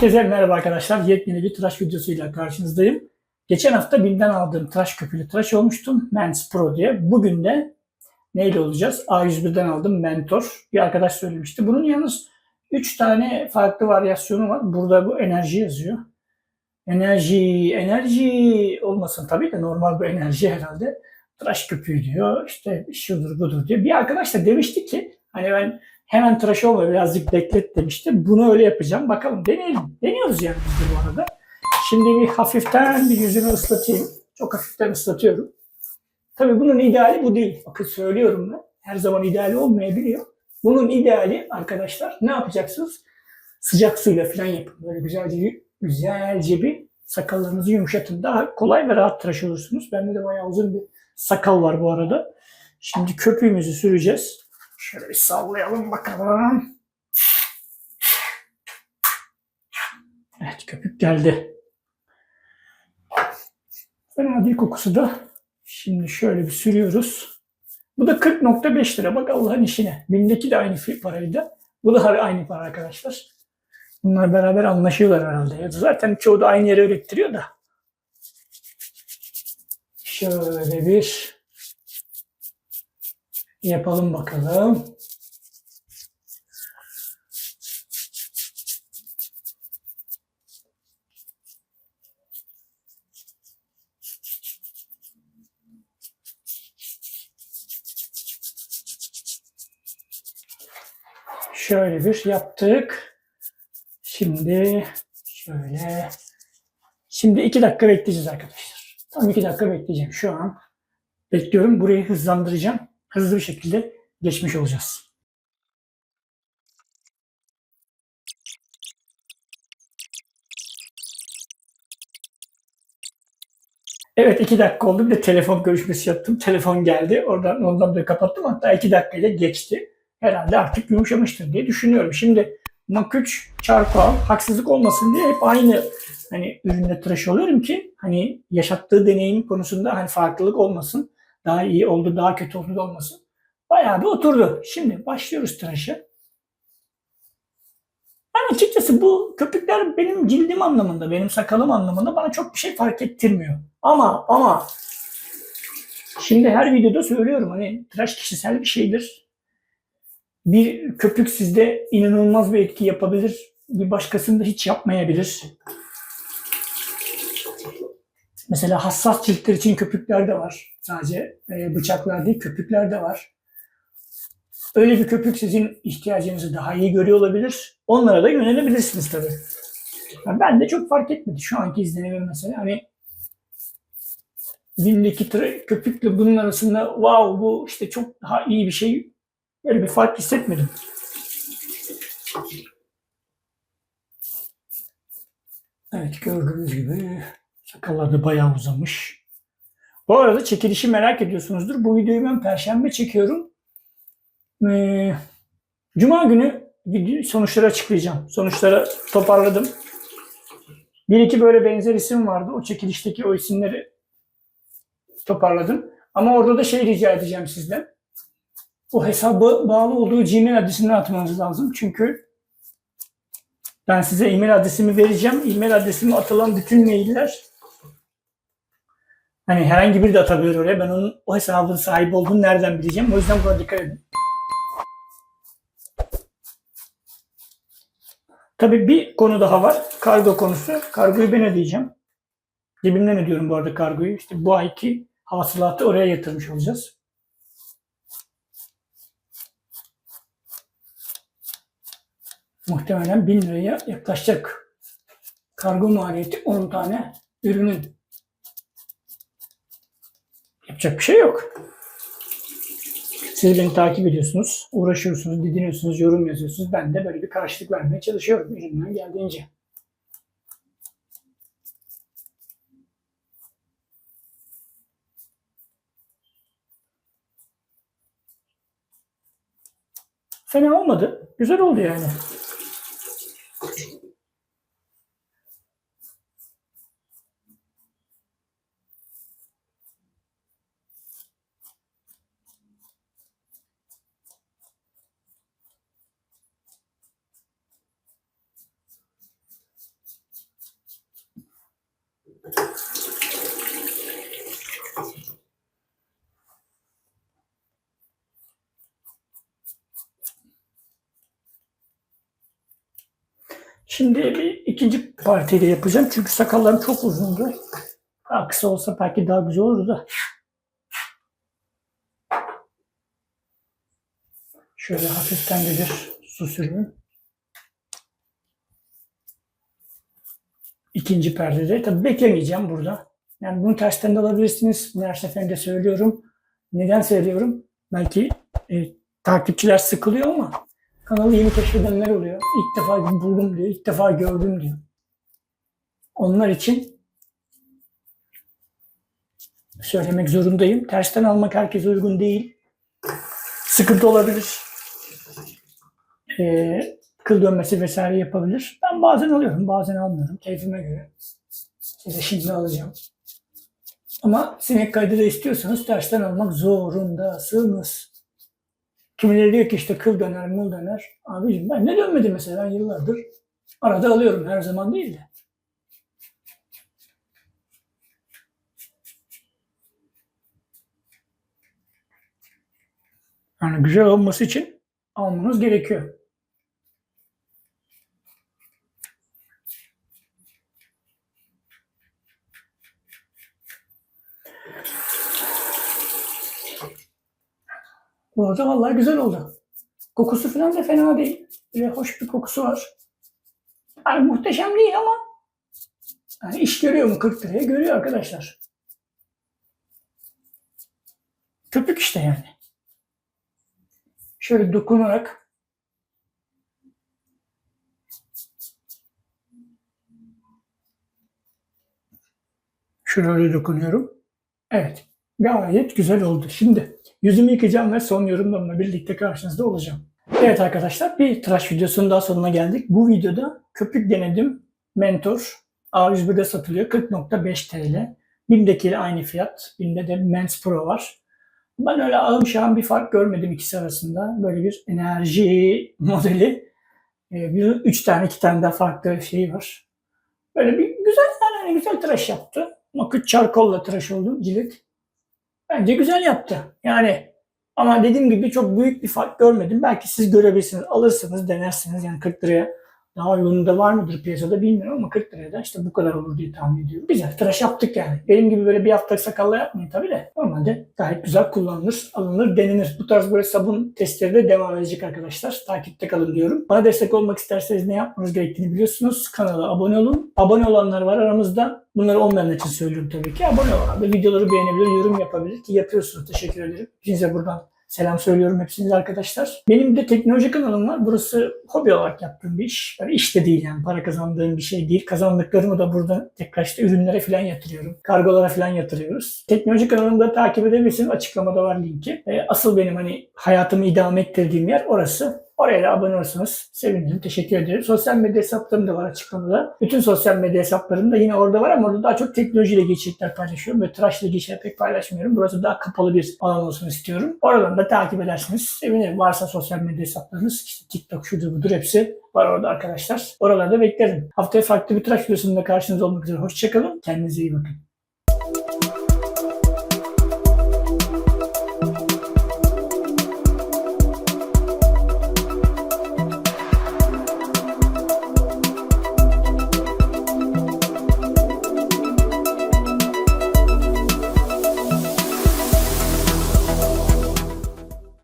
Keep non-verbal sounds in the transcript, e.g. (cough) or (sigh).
Herkese merhaba arkadaşlar. Yepyeni bir tıraş videosuyla karşınızdayım. Geçen hafta BİM'den aldığım tıraş köpüğüyle tıraş olmuştum. Mens Pro diye. Bugün de neyle olacağız? A101'den aldım Mentor. Bir arkadaş söylemişti. Bunun yalnız 3 tane farklı varyasyonu var. Burada bu enerji yazıyor. Enerji, enerji olmasın tabii de normal bu enerji herhalde. Tıraş köpüğü diyor. İşte şudur budur diyor. Bir arkadaş da demişti ki hani ben hemen tıraş olma birazcık beklet demişti. Bunu öyle yapacağım. Bakalım deneyelim. Deniyoruz yani biz de bu arada. Şimdi bir hafiften bir yüzümü ıslatayım. Çok hafiften ıslatıyorum. Tabii bunun ideali bu değil. Bakın söylüyorum ben. Her zaman ideali olmayabiliyor. Bunun ideali arkadaşlar ne yapacaksınız? Sıcak suyla falan yapın. Böyle güzelce güzelce bir sakallarınızı yumuşatın. Daha kolay ve rahat tıraş olursunuz. Bende de bayağı uzun bir sakal var bu arada. Şimdi köpüğümüzü süreceğiz. Şöyle bir sallayalım bakalım. Evet köpük geldi. Fena değil kokusu da. Şimdi şöyle bir sürüyoruz. Bu da 40.5 lira. Bak Allah'ın işine. Bindeki de aynı paraydı. Bu da aynı para arkadaşlar. Bunlar beraber anlaşıyorlar herhalde. Zaten çoğu da aynı yere ürettiriyor da. Şöyle bir yapalım bakalım. Şöyle bir yaptık. Şimdi şöyle. Şimdi iki dakika bekleyeceğiz arkadaşlar. Tam iki dakika bekleyeceğim. Şu an bekliyorum. Burayı hızlandıracağım. Hızlı bir şekilde geçmiş olacağız. Evet iki dakika oldu. Bir de telefon görüşmesi yaptım. Telefon geldi. Oradan ondan da kapattım. Hatta iki dakikayla geçti. Herhalde artık yumuşamıştır diye düşünüyorum. Şimdi Maküç Çarkoal haksızlık olmasın diye hep aynı hani ürünle tıraş oluyorum ki hani yaşattığı deneyim konusunda hani farklılık olmasın. Daha iyi oldu, daha kötü oldu da olmasın. Bayağı bir oturdu. Şimdi başlıyoruz tıraşa. Ben açıkçası bu köpükler benim cildim anlamında, benim sakalım anlamında bana çok bir şey fark ettirmiyor. Ama ama şimdi her videoda söylüyorum hani tıraş kişisel bir şeydir. Bir köpük sizde inanılmaz bir etki yapabilir. Bir başkasında hiç yapmayabilir. Mesela hassas ciltler için köpükler de var. Sadece e, bıçaklar değil köpükler de var. Öyle bir köpük sizin ihtiyacınızı daha iyi görüyor olabilir. Onlara da yönelebilirsiniz tabii. Yani ben de çok fark etmedi şu anki izlenimim mesela. Hani tıra- köpükle bunun arasında wow bu işte çok daha iyi bir şey. Böyle bir fark hissetmedim. Evet gördüğünüz gibi sakallar da bayağı uzamış. Bu arada çekilişi merak ediyorsunuzdur. Bu videoyu ben perşembe çekiyorum. Ee, Cuma günü sonuçları açıklayacağım. Sonuçları toparladım. Bir iki böyle benzer isim vardı. O çekilişteki o isimleri toparladım. Ama orada da şey rica edeceğim sizden. O hesabı bağlı olduğu Gmail adresinden atmanız lazım. Çünkü ben size e-mail adresimi vereceğim. E-mail adresime atılan bütün mailler hani herhangi biri de atabilir oraya. Ben onun o hesabın sahibi olduğunu nereden bileceğim? O yüzden buna dikkat edin. Tabii bir konu daha var. Kargo konusu. Kargoyu ben ödeyeceğim. Cebimden ödüyorum bu arada kargoyu. İşte bu ayki hasılatı oraya yatırmış olacağız. Muhtemelen 1000 liraya yaklaşacak. Kargo maliyeti 10 tane ürünün. Yapacak bir şey yok. Siz beni takip ediyorsunuz, uğraşıyorsunuz, didiniyorsunuz, yorum yazıyorsunuz. Ben de böyle bir karşılık vermeye çalışıyorum elimden geldiğince. Fena olmadı. Güzel oldu yani. Şimdi bir ikinci partiyi de yapacağım. Çünkü sakallarım çok uzundu. Daha kısa olsa belki daha güzel olurdu da. Şöyle hafiften de bir su süreyim. İkinci perdede. Tabii beklemeyeceğim burada. Yani bunu tersten de alabilirsiniz. Bunu her seferinde söylüyorum. Neden söylüyorum? Belki e, takipçiler sıkılıyor ama kanalı yeni keşfedenler oluyor. İlk defa buldum diyor. ilk defa gördüm diyor. Onlar için söylemek zorundayım. Tersten almak herkese uygun değil. Sıkıntı olabilir. Ee, kıl dönmesi vesaire yapabilir. Ben bazen alıyorum, bazen almıyorum. Keyfime göre. Size şimdi alacağım. Ama sinek kaydı da istiyorsanız tersten almak zorundasınız. Kimileri diyor ki işte kıl döner, mul döner. Abicim ben ne dönmedim mesela yıllardır. Arada alıyorum her zaman değil de. Yani güzel olması için almanız gerekiyor. Bu arada vallahi güzel oldu. Kokusu falan da fena değil. Böyle hoş bir kokusu var. Yani muhteşem değil ama yani iş görüyor mu 40 liraya? Görüyor arkadaşlar. Köpük işte yani. Şöyle dokunarak şöyle dokunuyorum. Evet. Gayet güzel oldu. Şimdi yüzümü yıkayacağım ve son yorumlarımla birlikte karşınızda olacağım. Evet arkadaşlar bir tıraş videosunun daha sonuna geldik. Bu videoda köpük denedim. Mentor A101'de satılıyor. 40.5 TL. BİM'dekiyle aynı fiyat. BİM'de de Men's Pro var. Ben öyle ağım şahım bir fark görmedim ikisi arasında. Böyle bir enerji (laughs) modeli. Ee, bir, üç tane iki tane daha farklı şey var. Böyle bir güzel yani güzel tıraş yaptı. Makut çarkolla tıraş oldu cilt. Bence güzel yaptı. Yani ama dediğim gibi çok büyük bir fark görmedim. Belki siz görebilirsiniz. Alırsınız, denersiniz. Yani 40 liraya daha uygun da var mıdır piyasada bilmiyorum ama 40 liraya işte bu kadar olur diye tahmin ediyorum. Güzel tıraş yaptık yani. Benim gibi böyle bir hafta sakalla yapmayın tabii de. Normalde gayet güzel kullanılır, alınır, denilir. Bu tarz böyle sabun testleri de devam edecek arkadaşlar. Takipte kalın diyorum. Bana destek olmak isterseniz ne yapmanız gerektiğini biliyorsunuz. Kanala abone olun. Abone olanlar var aramızda. Bunları olmayanlar için söylüyorum tabii ki. Abone olan da videoları beğenebilir, yorum yapabilir ki yapıyorsunuz. Teşekkür ederim. Hepinize buradan Selam söylüyorum hepsinize arkadaşlar. Benim de teknoloji kanalım var. Burası hobi olarak yaptığım bir iş. Böyle iş de değil yani para kazandığım bir şey değil. Kazandıklarımı da burada tekrar işte ürünlere falan yatırıyorum. Kargolara falan yatırıyoruz. Teknoloji kanalımı da takip edebilirsiniz. Açıklamada var linki. E, asıl benim hani hayatımı idame ettirdiğim yer orası. Oraya da abone olursanız sevinirim. Teşekkür ederim. Sosyal medya hesaplarım da var açıklamada. Bütün sosyal medya hesaplarım da yine orada var ama orada daha çok teknolojiyle ilgili içerikler paylaşıyorum. Böyle tıraşla şeyler pek paylaşmıyorum. Burası daha kapalı bir alan olsun istiyorum. Oradan da takip edersiniz. Sevinirim. Varsa sosyal medya hesaplarınız işte TikTok şudur budur hepsi var orada arkadaşlar. Oralarda beklerim. Haftaya farklı bir tıraş videosunda karşınızda olmak üzere. Hoşçakalın. Kendinize iyi bakın.